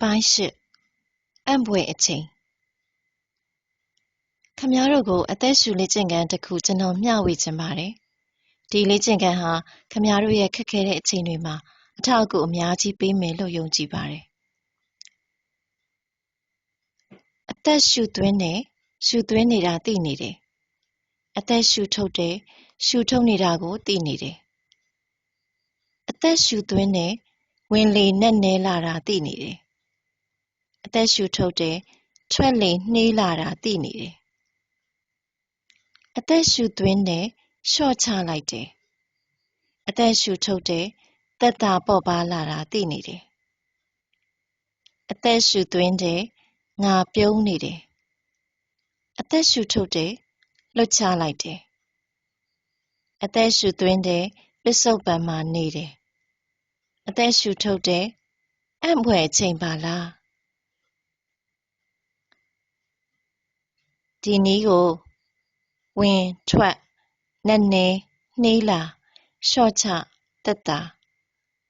ပိုင်းရှစ်အံ့ဘွယ်အချိန်ခမည်းတော်ကို အသက်ရှူလေ့ကျင့်ခန်းတစ်ခုကျွန်တော်မျှဝေခြင်းပါတယ်ဒီလေ့ကျင့်ခန်းဟာခမည်းတော်ရဲ့ခက်ခဲတဲ့အချိန်တွေမှာအထောက်အကူအများကြီးပေးမယ်လို့ယုံကြည်ပါတယ်အသက်ရှူသွင်းတယ်ရှူသွင်းနေတာသိနေတယ်အသက်ရှူထုတ်တယ်ရှူထုတ်နေတာကိုသိနေတယ်အသက်ရှူသွင်းတယ်ဝင်လေနဲ့နဲလာတာသိနေတယ် အသက်ရှူထုတ်တယ်ထွက်လေနှေးလာတာသိနေတယ်အသက်ရှူသွင်းတယ်ရှော့ချလိုက်တယ်အသက်ရှူထုတ်တယ်တက်တာပေါ့ပါလာတာသိနေတယ်အသက်ရှူသွင်းတယ်ငါပြုံးနေတယ်အသက်ရှူထုတ်တယ်လွတ်ချလိုက်တယ်အသက်ရှူသွင်းတယ်ပစ္စုပန်မှာနေတယ်အသက်ရှူထုတ်တယ်အံ့ဖွယ်အချိန်ပါလား ဒီနည်းကိုဝင်ထွက်နက်နဲနှေးလာလျှော့ချတက်တာ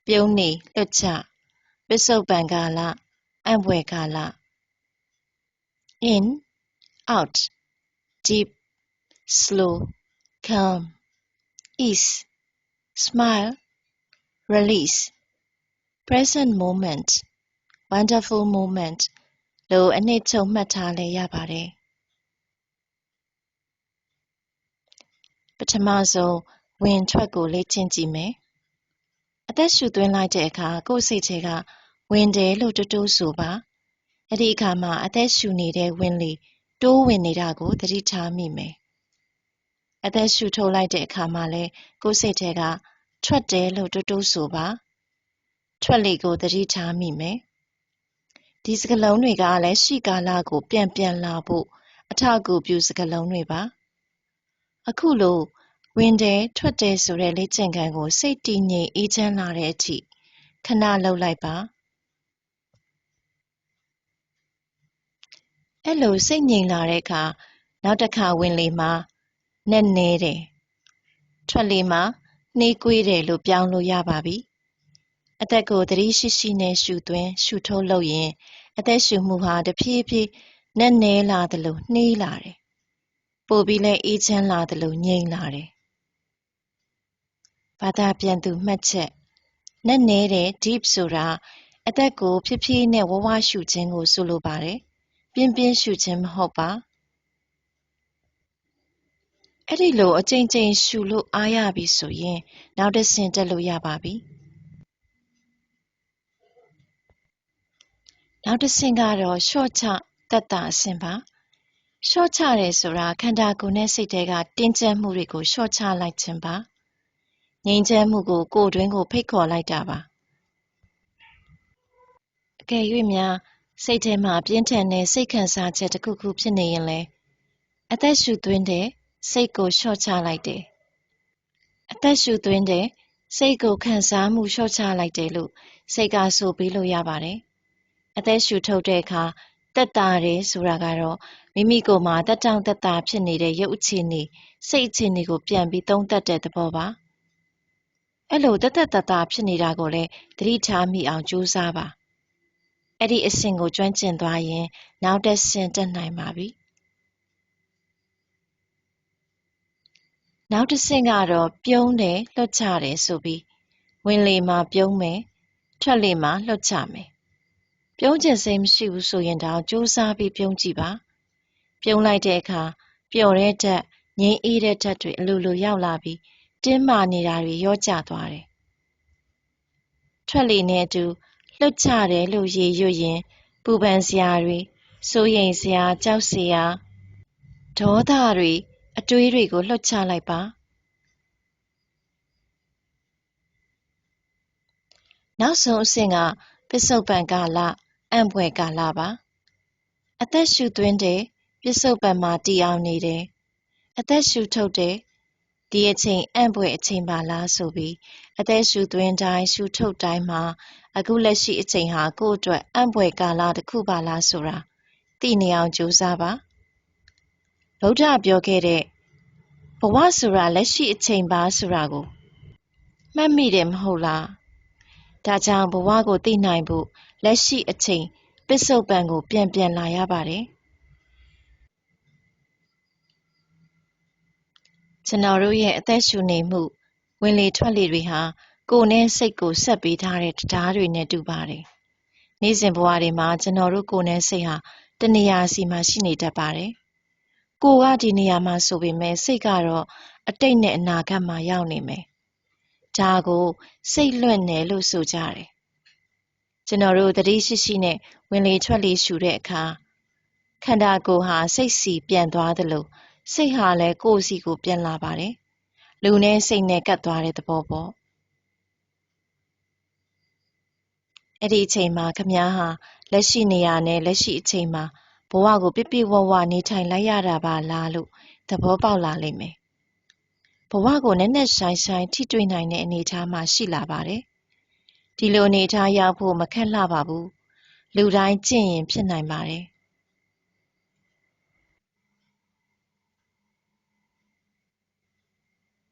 ပြုံးနေလွတ်ချပစ္စုပန်ကာလအံ့ဖွယ်ကာလ in out deep slow calm ease smile release present moment wonderful moment လို့အနှစ်ချုပ်မှတ်ထားလဲရပါတယ် ပထမဆုံးဝင်ထွက်ကိုလေ့ကျင့်ကြည့်မယ်အသက်ရှူသွင်းလိုက်တဲ့အခါကိုယ်စိတ်ထဲကဝင်တယ်လို့တူတူဆိုပါအဲ့ဒီအခါမှာအသက်ရှူနေတဲ့ဝင်လေတိုးဝင်နေတာကိုသတိထားမိမယ်အသက်ရှူထုတ်လိုက်တဲ့အခါမှာလဲကိုယ်စိတ်ထဲကထွက်တယ်လို့တူတူဆိုပါထွက်လေကိုသတိထားမိမယ်ဒီစကလုံးတွေကလည်းရှိကာလကို ပြန်ပြန်လာဖို့အထောက်အကူပြုစကလုံးတွေပါအခုလို ဝင်တယ်ထွက်တယ်ဆိုတဲ့လေ့ကျင့်ခန်းကို စိတ်တည်ငြိမ်အေးချမ်းလာတဲ့အထိခဏလှုပ်လိုက်ပါအဲ့လိုစိတ်ငြိမ်လာတဲ့အခါနောက်တစ်ခါဝင်လေမှာနက်နဲတယ်ထွက်လေမှာနှေးကွေးတယ်လို့ပြောင်းလို့ရပါပြီအသက်ကိုသတိရှိရှိနဲ့ရှူသွင်းရှူထုတ်လို့ရင်အသက်ရှူမှုဟာတဖြည်းဖြည်းနက်နဲလာသလိုနှေးလာတယ်ပိုပြီးလဲအေးချမ်းလာသလိုငြိမ်လာတယ် ဘာသာပြန်သူမှတ်ချက်နက်နဲတဲ့ deep ဆိုတာအသက်ကိုဖြည်းဖြည်းနဲ့ဝဝရှုခြင်းကို ဆိုလိုပါတယ်ပြင်းပြင်းရှုခြင်းမဟုတ်ပါအဲ့ဒီလိုအချိန်ချင်းရှုလို့အားရပြီဆိုရင် နောက်တစ်ဆင့်တက်လို့ရပါပြီနောက်တစ်ဆင့်ကတော့ရှော့ချတက်တာအဆင့်ပါရှော့ချတယ်ဆိုတာခန္ဓာကိုယ်နဲ့စိတ်ထဲကတင်းကျပ်မှုတွေကိုရှော့ချလိုက်ခြင်းပါ ငြိမ်းချမ်းမှုကို ကိုယ်တွင်းကို ဖိတ်ခေါ်လိုက်တာပါ အကယ်၍များ စိတ်ထဲမှာ ပြင်းထန်တဲ့ စိတ်ခံစားချက်တစ်ခုခု ဖြစ်နေရင်လေအသက်ရှူသွင်းတဲ့စိတ်ကို လျှော့ချလိုက်တယ် အသက်ရှူသွင်းတဲ့စိတ်ကို ခံစားမှု လျှော့ချလိုက်တယ်လို့ စိတ်က ဆိုပြီးလို့ရပါတယ် အသက်ရှူထုတ်တဲ့အခါတက်တာတယ်ဆိုတာကတော့ မိမိကိုယ်မှာတက်တောင့်တက်တာဖြစ်နေတဲ့ ရုပ်အခြေအနေ စိတ်အခြေအနေကို ပြန်ပြီး သုံးသပ်တဲ့သဘောပါ အဲ့လိုတက်တက်တတာဖြစ်နေတာကိုလည်းသတိထားမိအောင်ကြိုးစားပါအဲ့ဒီအဆင့်ကိုကျွမ်းကျင်သွားရင် နောက်တစ်ဆင့်တက်နိုင်ပါပြီနောက်တစ်ဆင့်ကတော့ပြုံးတယ်လွှတ်ချတယ်ဆိုပြီးဝင်လေမှာပြုံးမယ်ထွက်လေမှာလွှတ်ချမယ်ပြုံးကျင်စိတ်မရှိဘူးဆိုရင်တော့ကြိုးစားပြီးပြုံးကြည့်ပါ ပြုံးလိုက်တဲ့အခါပျော်တဲ့ဓာတ်ငြိမ်းအေးတဲ့ဓာတ်တွေအလိုလိုရောက်လာပြီး တင်းမာနေတာတွေရောကျသွားတယ်ထွက်လေနဲ့အတူလှုပ်ချတယ်လို့ရေရွတ်ရင် ပူပန်စရာတွေစိုးရိမ်စရာကြောက်စရာဒေါသတွေအတွေးတွေကိုလှုပ်ချလိုက်ပါနောက်ဆုံးအဆင့်ကပစ္စုပန်ကာလအံ့ဖွယ်ကာလပါအသက်ရှူသွင်းတယ်ပစ္စုပန်မှာတည်အောင်နေတယ်အသက်ရှူထုတ်တယ် ဒီအချိန်အံ့ဖွယ်အချိန်ပါလားဆိုပြီးအသက်ရှူသွင်းတိုင်းရှူထုတ်တိုင်းမှာအခုလက်ရှိအချိန်ဟာကိုယ့်အတွက်အံ့ဖွယ်ကာလတစ်ခုပါလားဆိုတာသိနေအောင်ကြိုးစားပါဗုဒ္ဓပြောခဲ့တဲ့ဘဝဆိုတာလက်ရှိအချိန်ပါဆိုတာကိုမှတ်မိတယ်မဟုတ်လားဒါကြောင့်ဘဝကိုသိနိုင်ဖို့လက်ရှိအချိန်ပစ္စုပန်ကို ပြန်ပြန်လာရပါတယ် ကျွန်တော်တို့ရဲ့အသက်ရှူနေမှု ဝင်လေထွက်လေတွေဟာကိုယ်နဲ့စိတ်ကိုဆက်ပေးထားတဲ့တရားတွေနဲ့တူပါတယ်။နေ့စဉ်ဘဝတွေမှာကျွန်တော်တို့ကိုယ်နဲ့စိတ်ဟာတနေရာစီမှာရှိနေတတ်ပါတယ်။ကိုယ်ကဒီနေရာမှာဆိုပေမဲ့စိတ်ကတော့အတိတ်နဲ့အနာဂတ်မှာရောက်နေမယ်။ဒါကိုစိတ်လွင့်တယ်လို့ဆိုကြတယ်။ကျွန်တော်တို့တတိရှိရှိနဲ့ဝင်လေထွက်လေရှူတဲ့အခါခန္ဓာကိုယ်ဟာစိတ်စီပြန်သွားသလို စိတ်ဟာလည်းကိုယ်စီကိုပြန်လာပါတယ်။လူနဲ့စိတ်နဲ့ကပ်သွားတဲ့သဘောပေါ့။အဲ့ဒီအချိန်မှာခမည်းဟာလက်ရှိနေရာနဲ့လက်ရှိအချိန်မှာဘဝကိုပြပြဝဝနေထိုင်လိုက်ရတာပါလားလို့သဘောပေါက်လာလိမ့်မယ်။ဘဝကိုနက်နက်ရှိုင်းရှိုင်းထိတွေ့နိုင်တဲ့အနေအထားမှာရှိလာပါတယ်။ဒီလိုအနေအထားရောက်ဖို့မခက်လှပါဘူး။လူတိုင်းကျင့်ရင်ဖြစ်နိုင်ပါတယ်။